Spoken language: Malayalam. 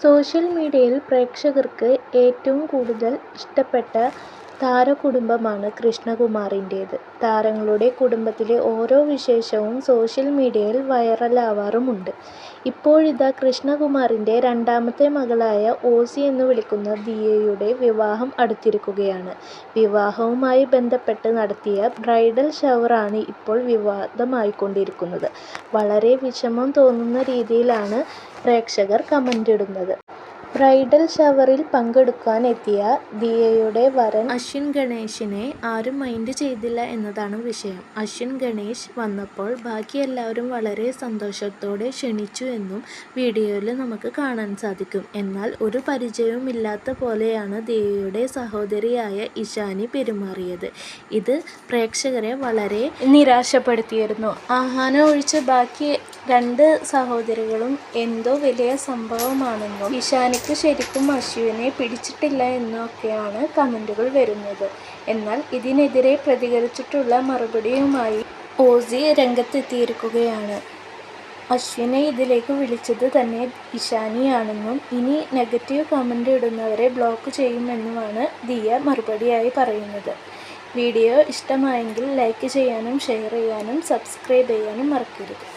സോഷ്യൽ മീഡിയയിൽ പ്രേക്ഷകർക്ക് ഏറ്റവും കൂടുതൽ ഇഷ്ടപ്പെട്ട താരകുടുംബമാണ് കൃഷ്ണകുമാറിന്റേത്. താരങ്ങളുടെ കുടുംബത്തിലെ ഓരോ വിശേഷവും സോഷ്യൽ മീഡിയയിൽ വൈറലാവാറുമുണ്ട്. ഇപ്പോഴിതാ കൃഷ്ണകുമാറിന്റെ രണ്ടാമത്തെ മകളായ ഓസി എന്ന് വിളിക്കുന്ന ദിയയുടെ വിവാഹം അടുത്തിരിക്കുകയാണ്. വിവാഹവുമായി ബന്ധപ്പെട്ട് നടത്തിയ ബ്രൈഡൽ ഷവറാണ് ഇപ്പോൾ വിവാദമായിക്കൊണ്ടിരിക്കുന്നത്. വളരെ വിഷമം തോന്നുന്ന രീതിയിലാണ് പ്രേക്ഷകർ കമന്റിടുന്നത്. ബ്രൈഡൽ ഷവറിൽ പങ്കെടുക്കാൻ എത്തിയ ദിയയുടെ വരൻ അശ്വിൻ ഗണേശിനെ ആരും മൈൻഡ് ചെയ്തില്ല എന്നതാണ് വിഷയം. അശ്വിൻ ഗണേശ് വന്നപ്പോൾ ബാക്കി എല്ലാവരും വളരെ സന്തോഷത്തോടെ ക്ഷണിച്ചു എന്നും വീഡിയോയിൽ നമുക്ക് കാണാൻ സാധിക്കും. എന്നാൽ ഒരു പരിചയവും ഇല്ലാത്ത പോലെയാണ് ദിയയുടെ സഹോദരിയായ ഇഷാനി പെരുമാറിയത്. ഇത് പ്രേക്ഷകരെ വളരെ നിരാശപ്പെടുത്തിയിരുന്നു. അഹാന ഒഴിച്ച് ബാക്കി രണ്ട് സഹോദരികളും എന്തോ വലിയ സംഭവമാണെന്നും ഇഷാനിക്ക് ശരിക്കും അശുവിനെ പിടിച്ചിട്ടില്ല എന്നൊക്കെയാണ് കമന്റുകൾ വരുന്നത്. എന്നാൽ ഇതിനെതിരെ പ്രതികരിച്ചിട്ടുള്ള മറുപടിയുമായി ഓസി രംഗത്തെത്തിയിരിക്കുകയാണ്. അശ്വിനെ ഇതിലേക്ക് വിളിച്ചത് തന്നെ ഇഷാനിയാണെന്നും ഇനി നെഗറ്റീവ് കമന്റ് ഇടുന്നവരെ ബ്ലോക്ക് ചെയ്യുമെന്നുമാണ് ദിയ മറുപടിയായി പറയുന്നത്. വീഡിയോ ഇഷ്ടമായെങ്കിൽ ലൈക്ക് ചെയ്യാനും ഷെയർ ചെയ്യാനും സബ്സ്ക്രൈബ് ചെയ്യാനും മറക്കരുത്.